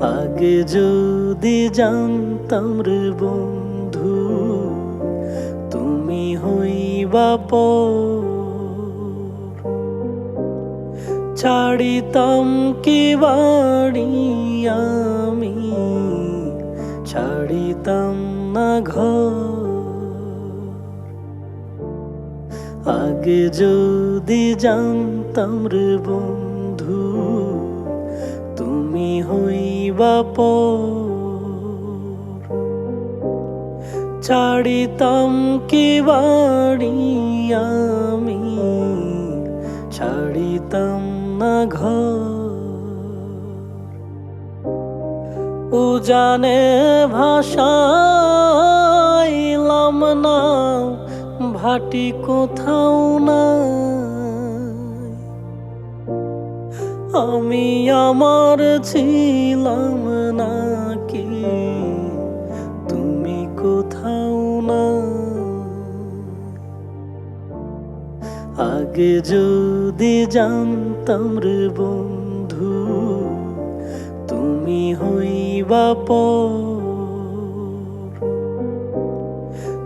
আগে যদি জানতাম রে বন্ধু, তুমি হইবা ছাড়িতাম কি বাড়ি আমি, ছাড়িতাম না ঘর। আগে যদি জানতাম রে বন্ধু হইবা পর। ছাড়িতাম কি আমি? ছাড়িতাম না ঘর। উজানে ভাষাইলাম না ভাটি কোথাও না আমি আমার ছিলাম নাকি? তুমি কোথাও না? আগে যদি জানতাম রে বন্ধু, তুমি হইবা পর।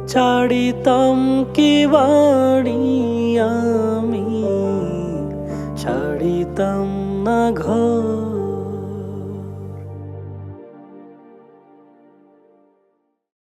ছাড়িতাম কি বাড়ি ঘর